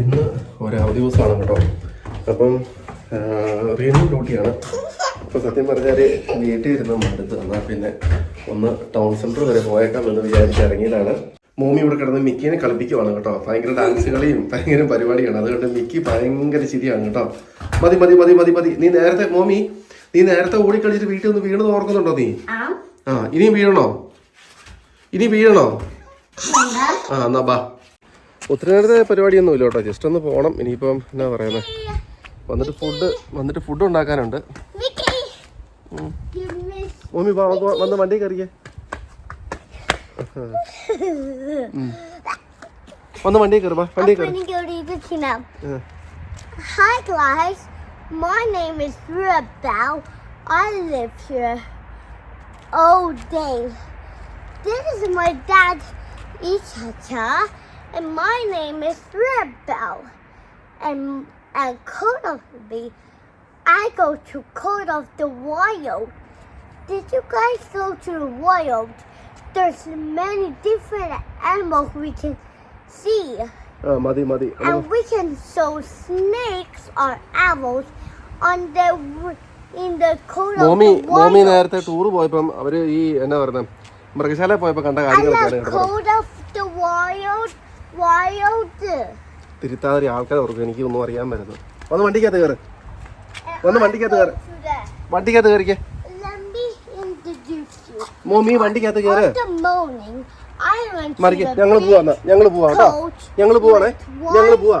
ഇന്ന് ഒരവധി ദിവസമാണ് കേട്ടോ. അപ്പം റീനിങ് ഡ്യൂട്ടിയാണ്. അപ്പോൾ സത്യം പറഞ്ഞാൽ വീട്ടിൽ ഇരുന്ന് മടുത്ത് എന്നാൽ പിന്നെ ഒന്ന് ടൗൺ സെന്റർ വരെ പോയേക്കാം എന്ന് വിചാരിച്ച് ഇറങ്ങിയതാണ്. മോമി ഇവിടെ കിടന്ന് മിക്കിനെ കളിപ്പിക്കുവാണ് കേട്ടോ. ഭയങ്കര ഡാൻസ് കളിയും ഭയങ്കര പരിപാടിയാണ്. അതുകൊണ്ട് മിക്കി ഭയങ്കര ചിരിയാണ് കേട്ടോ. മതി മതി മതി മതി മതി. നീ നേരത്തെ മോമി നീ നേരത്തെ ഓടിക്കളിച്ചിട്ട് വീട്ടിൽ നിന്ന് വീണത് ഓർക്കുന്നുണ്ടോ നീ? ആ. ഇനിയും വീഴണോ? ഇനി വീഴണോ? ആ എന്നാ ബാ. ഒത്തിരി നേരത്തെ പരിപാടിയൊന്നും ഇല്ല കേട്ടോ. ജസ്റ്റ് ഒന്ന് പോകണം ഇനിയിപ്പം എന്നാ പറയുന്നത് വന്നിട്ട് ഫുഡ് വന്നിട്ട് ഫുഡ് ഉണ്ടാക്കാനുണ്ട്. മമ്മി വന്ന് വണ്ടി കയറിയേ വന്ന് വണ്ടി കയറി വാ വണ്ടി my name is Rebel. I live here all day. This is my dad, Ichacha, and my name is Rebel. And and Code of me, I go to Code of the Wild. Did you guys go to the wild? There's many different animals we can see. ആ മതി മതി And we can show snakes or owls on the in the coat of mommy the mommy wild. നേരത്തെ tour പോയപ്പം അവര് ഈ എന്നാ പറയുന്നത് മൃഗശാല പോയപ്പോ കണ്ട And തിരുത്താതിരി ആൾക്കാർ ഓർക്കും. എനിക്ക് ഒന്നും അറിയാൻ പറ്റുന്നു ഒന്ന് വണ്ടിക്കകത്ത് കയറ് വന്ന് വണ്ടിക്കകത്ത് കയറ് വണ്ടിക്കകത്ത് കയറിക്കേ. മോമി വണ്ടിക്കകത്ത് കയറ് മറിക്കേ. ഞങ്ങൾ ഞങ്ങൾ പോവാ ഞങ്ങൾ പോവാ കേട്ടോ. ഞങ്ങൾ പോവാണേ. ഞങ്ങൾ പോവാ.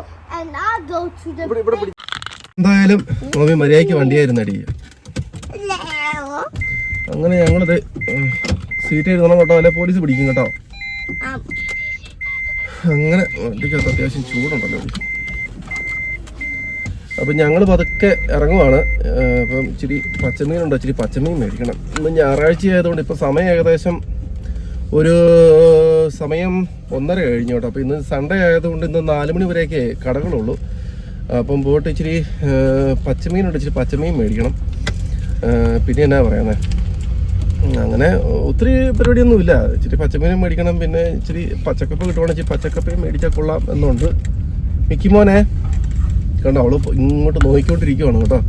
ഇവിടെ ഇവിടെ പിടി എന്തായാലും മോമി മര്യാദയ്ക്ക് വണ്ടിയായിരുന്നു അടി. അങ്ങനെ ഞങ്ങളിത് സീറ്റ് എഴുതണം കേട്ടോ. അല്ലെ പോലീസ് പിടിക്കും കേട്ടോ. അങ്ങനെ വണ്ടിക്കകത്ത് അത്യാവശ്യം ചൂടുണ്ടല്ലോ. അപ്പം ഞങ്ങൾ പതുക്കെ ഇറങ്ങുവാണ്. അപ്പം ഇച്ചിരി പച്ചമീനുണ്ട്. ഇച്ചിരി പച്ചമീൻ മേടിക്കണം. ഇന്ന് ഞായറാഴ്ച ആയതുകൊണ്ട് ഇപ്പം സമയം ഏകദേശം ഒരു സമയം ഒന്നര കഴിഞ്ഞു കേട്ടോ. അപ്പോൾ ഇന്ന് സൺഡേ ആയതുകൊണ്ട് ഇന്ന് നാല് മണി വരെയൊക്കെ കടകളുള്ളൂ. അപ്പം പോയിട്ട് ഇച്ചിരി പച്ചമീനുണ്ട്. ഇച്ചിരി പച്ചമീൻ മേടിക്കണം. പിന്നെ എന്നാ പറയുന്നത് അങ്ങനെ ഒത്തിരി പരിപാടിയൊന്നും ഇല്ല ഇച്ചിരി പച്ചമീനും മേടിക്കണം പിന്നെ ഇച്ചിരി പച്ചക്കപ്പ കിട്ടുവാണെങ്കിൽ പച്ചക്കപ്പയും മേടിച്ചാൽ കൊള്ളാം എന്നുണ്ട്. മിക്കി മോനെ. കണ്ടോ അവൾ ഇങ്ങോട്ട് നോക്കിക്കൊണ്ടിരിക്കുവാണ് കേട്ടോ.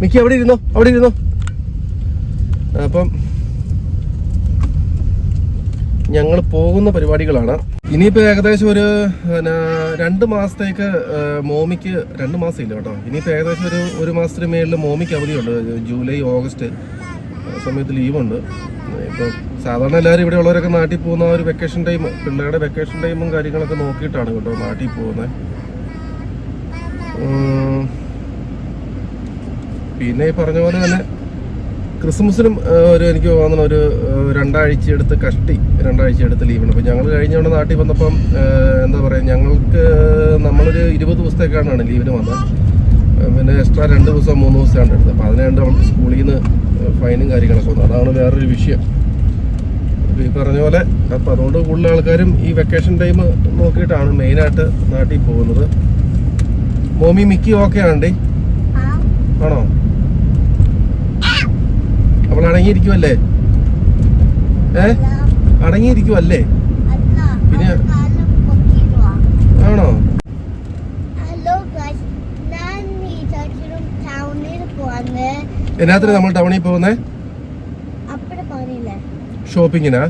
മിക്കി അവിടെ ഇരുന്നോ? അവിടെ ഇരുന്നോ? അപ്പം ഞങ്ങൾ പോകുന്ന പരിപാടികളാണ്. ഇനിയിപ്പോൾ ഏകദേശം ഒരു രണ്ട് മാസത്തേക്ക് മോമിക്ക് രണ്ട് മാസം ഇല്ല കേട്ടോ. ഇനിയിപ്പോൾ ഏകദേശം ഒരു ഒരു മാസത്തിന് മേളിൽ മോമിക്ക് അവധിയുണ്ട്. July August. സമയത്ത് ലീവുണ്ട്. ഇപ്പോൾ സാധാരണ എല്ലാവരും ഇവിടെ ഉള്ളവരൊക്കെ നാട്ടിൽ പോകുന്ന ഒരു വെക്കേഷൻ ടൈം പിള്ളേരുടെ വെക്കേഷൻ ടൈമും കാര്യങ്ങളൊക്കെ നോക്കിയിട്ടാണ് കേട്ടോ നാട്ടിൽ പോകുന്നത്. പിന്നെ ഈ പറഞ്ഞ പോലെ തന്നെ ക്രിസ്മസിനും ഒരു എനിക്ക് തോന്നുന്ന ഒരു രണ്ടാഴ്ച എടുത്ത് കഷ്ടി രണ്ടാഴ്ച എടുത്ത് ലീവാണ് അപ്പോൾ ഞങ്ങൾ കഴിഞ്ഞ തവണ നാട്ടിൽ വന്നപ്പം എന്താ പറയുക ഞങ്ങൾക്ക് നമ്മളൊരു ഇരുപത് ദിവസത്തേക്കാണ് ലീവിന് വന്നത്. പിന്നെ എക്സ്ട്രാ രണ്ട് ദിവസം മൂന്ന് ദിവസമാണ് എടുത്തത്. അപ്പോൾ അതിനുവേണ്ടി അവൾക്ക് സ്കൂളിൽ നിന്ന് ഫൈനും കാര്യങ്ങളൊക്കെ വന്നു. അതാണ് വേറൊരു വിഷയം. അപ്പോൾ ഈ പറഞ്ഞ പോലെ അപ്പോൾ അതുകൊണ്ട് കൂടുതൽ ആൾക്കാരും ഈ വെക്കേഷൻ ടൈം നോക്കിയിട്ടാണ് മെയിനായിട്ട് നാട്ടിൽ പോകുന്നത്. മോമി മിക്കി ഓക്കെ ആണ്ടി? ആണോ? അവൾ അടങ്ങിയിരിക്കുമല്ലേ ഏ? അടങ്ങിയിരിക്കുമല്ലേ പിന്നെ ആണോ ഹലോ ഗൈസ് ഞാൻ നീറ്റാക്കിലും ടൗണിൽ പോവാന്ന് എന്നാത്തിന് നമ്മൾ ടൗണിൽ പോകുന്നേ? ഷോപ്പിങ്ങിനാ.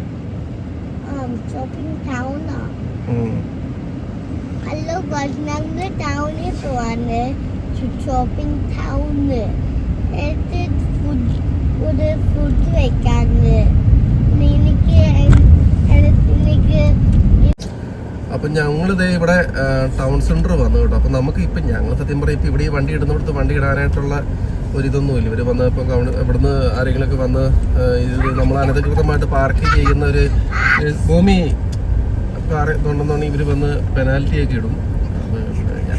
ഹലോ ഞങ്ങൾ ടൗണിൽ ഷോപ്പിംഗ് ടൗണ് ഫുഡ് ഒരു ഫുഡ് എനിക്ക് എനിക്ക് അപ്പം ഞങ്ങളിതേ ഇവിടെ ടൗൺ സെന്റർ വന്നു കേട്ടോ. അപ്പം നമുക്ക് ഇപ്പം ഞങ്ങൾ സത്യം പറയും ഇപ്പൊ ഇവിടെ വണ്ടി ഇടുന്നിടത്ത് വണ്ടി ഇടാനായിട്ടുള്ള ഒരിതൊന്നും ഇല്ല. ഇവർ വന്ന് ഇപ്പൊ ഇവിടുന്ന് ആരെങ്കിലുമൊക്കെ വന്ന് ഇത് നമ്മൾ അനധികൃതമായിട്ട് പാർക്ക് ചെയ്യുന്ന ഒരു ഭൂമി പറയുന്നുണ്ടെന്നുണ്ടെങ്കിൽ ഇവർ വന്ന് പെനാൽറ്റി ഒക്കെ ഇടും.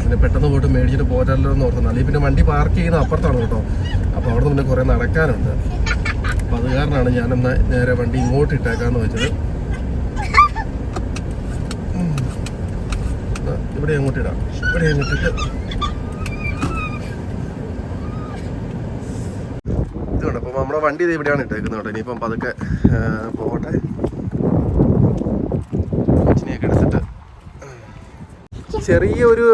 പിന്നെ പെട്ടെന്ന് പോയിട്ട് മേടിച്ചിട്ട് പോരാല്ലോ എന്ന് ഓർത്തു അല്ലെങ്കിൽ പിന്നെ വണ്ടി പാർക്ക് ചെയ്യുന്ന അപ്പുറത്താണ് കേട്ടോ. അപ്പോൾ അവിടെ നിന്ന് പിന്നെ കുറേ നടക്കാനുണ്ട്. അപ്പോൾ അത് കാരണമാണ് ഞാനെന്നാ നേരെ വണ്ടി ഇങ്ങോട്ട് ഇട്ടേക്കാന്ന് വെച്ചത് ആ, ഇവിടെ അങ്ങോട്ട് ഇടാം. ഇവിടെ അങ്ങോട്ടിട്ട് ഇതുകൊണ്ട് അപ്പം നമ്മുടെ വണ്ടി ഇത് ഇവിടെയാണ് ഇട്ടേക്കുന്നത് കേട്ടോ. ഇനിയിപ്പം പതുക്കെ പോകട്ടെ. കൊച്ചിനെയൊക്കെ എടുത്തിട്ട്. ചെറിയൊരു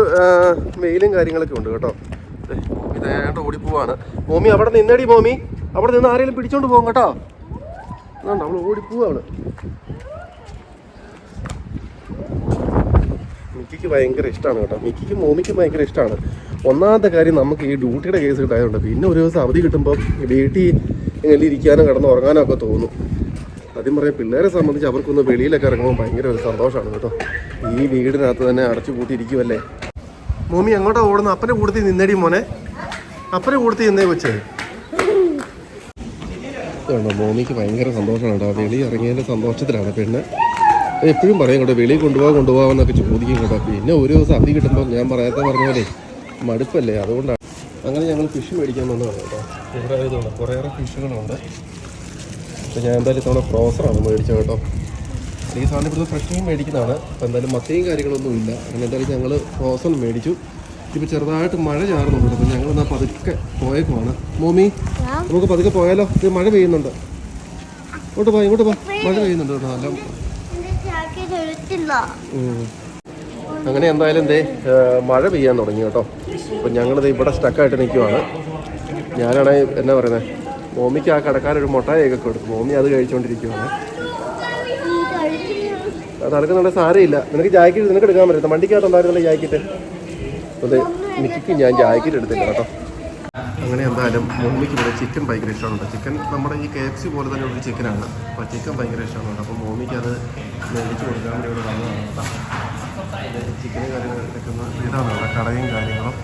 മെയിലും കാര്യങ്ങളൊക്കെ ഉണ്ട് കേട്ടോ. ഇതായിട്ട് ഓടിപ്പോവാണ്. മോമി അവിടെ നിന്നടി മോമി. അവിടെ നിന്ന് ആരെങ്കിലും പിടിച്ചോണ്ട് പോകും കേട്ടോ. അതുകൊണ്ട് അവൾ ഓടിപ്പോവാണ്. മിക്കിക്ക് ഭയങ്കര ഇഷ്ടമാണ് കേട്ടോ. മിക്കിക്ക് മോമിക്ക് ഭയങ്കര ഇഷ്ടമാണ് ഒന്നാമത്തെ കാര്യം നമുക്ക് ഈ ഡ്യൂട്ടിയുടെ കേസ് കിട്ടായതുകൊണ്ട് പിന്നെ ഒരു ദിവസം അവധി കിട്ടുമ്പോൾ വീട്ടിൽ എങ്ങനെ ഇരിക്കാനോ കിടന്ന് ഉറങ്ങാനോ ഒക്കെ തോന്നും. ആദ്യം പറയാം പിള്ളേരെ സംബന്ധിച്ച് അവർക്കൊന്ന് വെളിയിലൊക്കെ ഇറങ്ങുമ്പോൾ ഭയങ്കര ഒരു സന്തോഷമാണ് കേട്ടോ. ഈ വീടിനകത്ത് തന്നെ അടച്ചു കൂട്ടിയിരിക്കുമല്ലേ മോമി എങ്ങോട്ടാ ഓടുന്നു അപ്പനെ കൂടത്തി നിന്നടി മോനെ. അപ്പനെ കൂടത്തി നിന്നേ വെച്ചേ മോമിക്ക് ഭയങ്കര സന്തോഷമാണ് കേട്ടോ. വെളി ഇറങ്ങിയതിന്റെ സന്തോഷത്തിലാണ് പെണ്ണ്. എപ്പോഴും പറയും കേട്ടോ വെളിയിൽ കൊണ്ടുപോകാൻ കൊണ്ടുപോകാമെന്നൊക്കെ ചോദിക്കും കേട്ടോ. പിന്നെ ഒരു ദിവസം അവധി കിട്ടുമ്പോൾ ഞാൻ പറയാത്ത പറഞ്ഞ പോലെ മടുപ്പല്ലേ അതുകൊണ്ടാണ് അങ്ങനെ ഞങ്ങൾ ഫിഷ് മേടിക്കാൻ വന്നതാണ് കേട്ടോ. കുറേയേറെ ഫിഷുകളുണ്ട്. അപ്പോൾ ഞാൻ എന്തായാലും ഇത്തവണ ഫ്രോസറാണ് മേടിച്ചത് കേട്ടോ. ഈ സാധനം ഇവിടുത്തെ ഫ്രഷ് മേടിക്കുന്നതാണ്. അപ്പോൾ എന്തായാലും മത്തയും കാര്യങ്ങളൊന്നും ഇല്ല. അങ്ങനെ എന്തായാലും ഞങ്ങൾ ഫ്രോസൺ മേടിച്ചു. ഇപ്പോൾ ചെറുതായിട്ട് മഴ ചാറുന്നുണ്ട്. അപ്പോൾ ഞങ്ങൾ എന്നാൽ പതുക്കെ പോയേക്കുമാണ് മോമി നമുക്ക് പതുക്കെ പോയാലോ? മഴ പെയ്യുന്നുണ്ട്. ഇങ്ങോട്ട് പോ ഇങ്ങോട്ട് പോ മഴ പെയ്യുന്നുണ്ട് കേട്ടോ. നല്ല എന്റെ ജാക്കറ്റ് എടുത്തില്ല ഉം. അങ്ങനെ എന്തായാലും ദേ മഴ പെയ്യാൻ തുടങ്ങി കേട്ടോ. അപ്പം ഞങ്ങളിത് ഇവിടെ സ്റ്റക്കായിട്ട് നിൽക്കുവാണ് ഞാനാണ് എന്നാ പറയുന്നത് മോമിക്ക് ആ കടക്കാരൊരു മുട്ടായൊക്കെ കൊടുത്തു. മോമി അത് കഴിച്ചുകൊണ്ടിരിക്കുവാണ് ഈ കഴിക്കുന്ന അത് അടക്കുന്നുണ്ട് സാരമില്ല നിനക്ക് ജാക്കറ്റ് നിനക്ക് എടുക്കാൻ പറ്റും വണ്ടിക്കകത്തുണ്ടായിരുന്നല്ലോ ജാക്കറ്റ്? അതെ മിക്കും ഞാൻ ജാക്കറ്റ് എടുത്തില്ല കേട്ടോ. അങ്ങനെ എന്തായാലും മോമിക്ക് ഇവിടെ ചിക്കൻ ഭയങ്കര ഇഷ്ടമാണ്. ചിക്കൻ നമ്മുടെ ഈ കെ എഫ് സി പോലെ തന്നെ ഒരു ചിക്കനാണ്. അപ്പോൾ ചിക്കൻ ഭയങ്കര ഇഷ്ടമാണ്. അപ്പോൾ മോമിക്ക് അത് മേടിച്ച് കൊടുക്കാൻ വേണ്ടി ഇവിടെ വന്നതാണ് കേട്ടോ. ചിക്കനും കാര്യങ്ങളും എടുക്കുന്ന ഇതാണ് അവിടെ കടയും കാര്യങ്ങളും.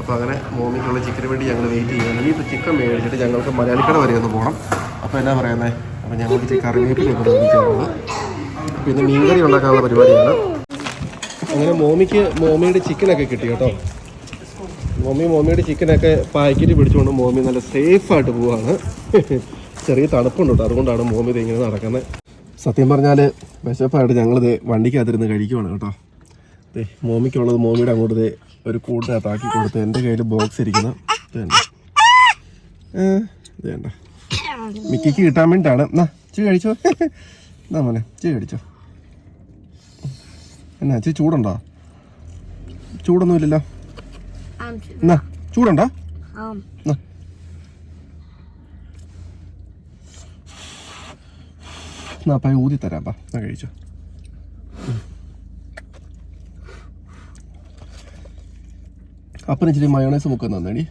അപ്പോൾ അങ്ങനെ മോമിക്കുള്ള ചിക്കന് വേണ്ടി ഞങ്ങൾ വെയിറ്റ് ചെയ്യുകയാണ്. ഇനിയിപ്പോൾ ചിക്കൻ മേടിച്ചിട്ട് ഞങ്ങൾക്ക് മലയാളിക്കട വരെ ഒന്ന് പോകണം അപ്പോൾ എന്നാ പറയുന്നത് അപ്പോൾ ഞങ്ങൾക്ക് കറിവേപ്പിലൊക്കെ മേടിക്കാനുള്ളത് ഇന്ന് മീൻകറി ഉണ്ടാക്കാനുള്ള പരിപാടിയാണ് അങ്ങനെ മോമിക്ക് മോമിയുടെ ചിക്കനൊക്കെ കിട്ടി കേട്ടോ. മോമി മോമിയുടെ ചിക്കനൊക്കെ പാക്കറ്റ് പിടിച്ചുകൊണ്ട് മോമി നല്ല സേഫായിട്ട് പോവാണ്. ചെറിയ തണുപ്പുണ്ട് കേട്ടോ അതുകൊണ്ടാണ് മോമി ഇത് ഇങ്ങനെ നടക്കുന്നത് സത്യം പറഞ്ഞാൽ വിശപ്പായിട്ട് ഞങ്ങളിത് വണ്ടിക്കകത്തിരുന്ന് കഴിക്കുവാണ് കേട്ടോ. ദേ മോമിക്കുള്ളത് മോമിയുടെ അങ്ങോട്ട് ദേ ഒരു കൂട്ടിനകത്താക്കി കൊടുത്ത് എന്റെ കയ്യിൽ ബോക്സ് ഇരിക്കുന്ന. ഇതേണ്ട മിക്കിക്ക് കിട്ടാൻ വേണ്ടിയിട്ടാണ്. എന്നാ ചി കഴിച്ചോ? എന്നാ മോനെ ചി കഴിച്ചോ? എന്നാ ചി ചൂടുണ്ടോ? ചൂടൊന്നുമില്ലല്ലോ. എന്നാ ചൂടുണ്ടോ. എന്നാ എന്നാ അപ്പം ഊതി തരാം പാ. എന്നാ കഴിച്ചോ. അപ്പന ഇച്ചിരി മയോണൈസ് മുക്കം തന്നേടി.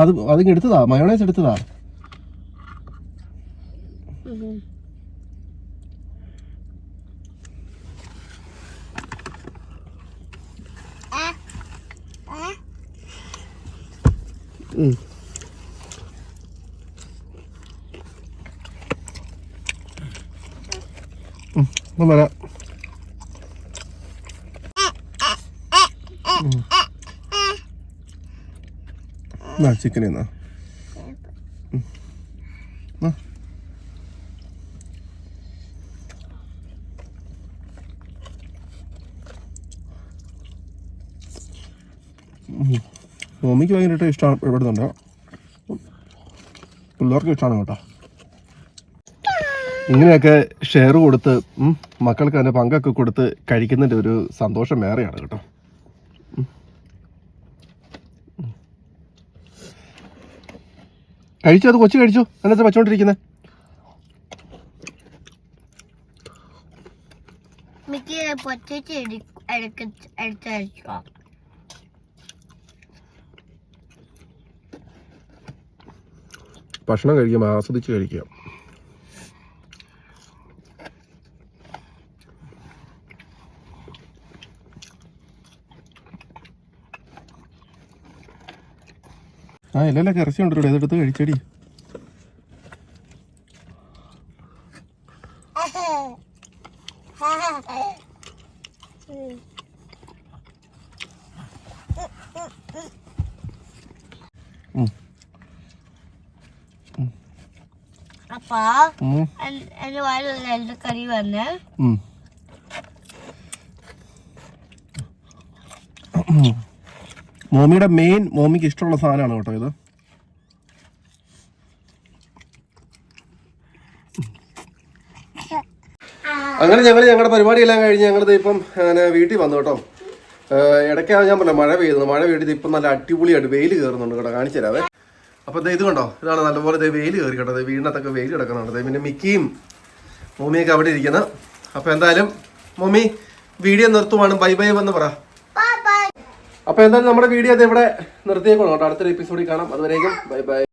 അത് അതിങ്ങെടുത്തതാ മയോണൈസ് എടുത്തതാ? ഇപ്പം വരാം. ഉം. എന്നാ ചിക്കൻ എന്നാ ഉം. എന്നാ. ഉം. മമ്മിക്ക് ഭയങ്കരമായിട്ട് ഇഷ്ടമാണ് ഇവിടുന്നുണ്ട്. പിള്ളേർക്ക് ഇഷ്ടമാണ് കേട്ടോ. ഇങ്ങനെയൊക്കെ ഷെയർ കൊടുത്ത് മക്കൾക്ക് അതിന്റെ പങ്കൊക്കെ കൊടുത്ത് കഴിക്കുന്നതിന്റെ ഒരു സന്തോഷം വേറെയാണ് കേട്ടോ. കഴിച്ചോ? അത് കൊച്ചു കഴിച്ചു? അതിനകത്ത് വെച്ചോണ്ടിരിക്കുന്നത് മിക്ക ഭക്ഷണം കഴിക്കുമ്പോൾ ആസ്വദിച്ച് കഴിക്കുക ആ ഇല്ലല്ലൊക്കെ ഇറച്ചി ഉണ്ടല്ലോ ഇതെടുത്ത് കഴിച്ചടി ഉം. അപ്പാ. എന്റെ വായിലുള്ള എല്ലാ കറി വന്ന്. മോമിയുടെ മെയിൻ മോമിക്ക് ഇഷ്ടമുള്ള സാധനമാണ് കേട്ടോ ഇത്. അങ്ങനെ ഞങ്ങൾ ഞങ്ങളുടെ പരിപാടിയെല്ലാം കഴിഞ്ഞ് ഞങ്ങളിത് ഇപ്പം വീട്ടിൽ വന്നു കേട്ടോ. ഇടയ്ക്കാണ് ഞാൻ പറഞ്ഞത് മഴ പെയ്യുന്നത് മഴ പെയ്തിട്ട് ഇപ്പം നല്ല അടിപൊളിയായിട്ട് വെയിൽ കയറുന്നുണ്ട് കേട്ടോ. കാണിച്ചു തരാവേ. അപ്പോൾ ഇത് കണ്ടോ? ഇതാണ് നല്ലപോലെ ദൈവം വെയിൽ കയറി കേട്ടോ. വീടിനകത്തൊക്കെ വെയിൽ കിടക്കുന്നുണ്ട്. പിന്നെ മിക്കിയും മമ്മിയൊക്കെ അവിടെ ഇരിക്കുന്നത് അപ്പോൾ എന്തായാലും മമ്മി വീഡിയോ നിർത്തുവാണ്. ബൈ ബൈ എന്ന് പറ. അപ്പോൾ എന്തായാലും നമ്മുടെ വീഡിയോ അത് ഇവിടെ നിർത്തിയേക്കണം കേട്ടോ. അടുത്തൊരു എപ്പിസോഡിൽ കാണാം. അതുവരേക്കും ബൈ ബൈ.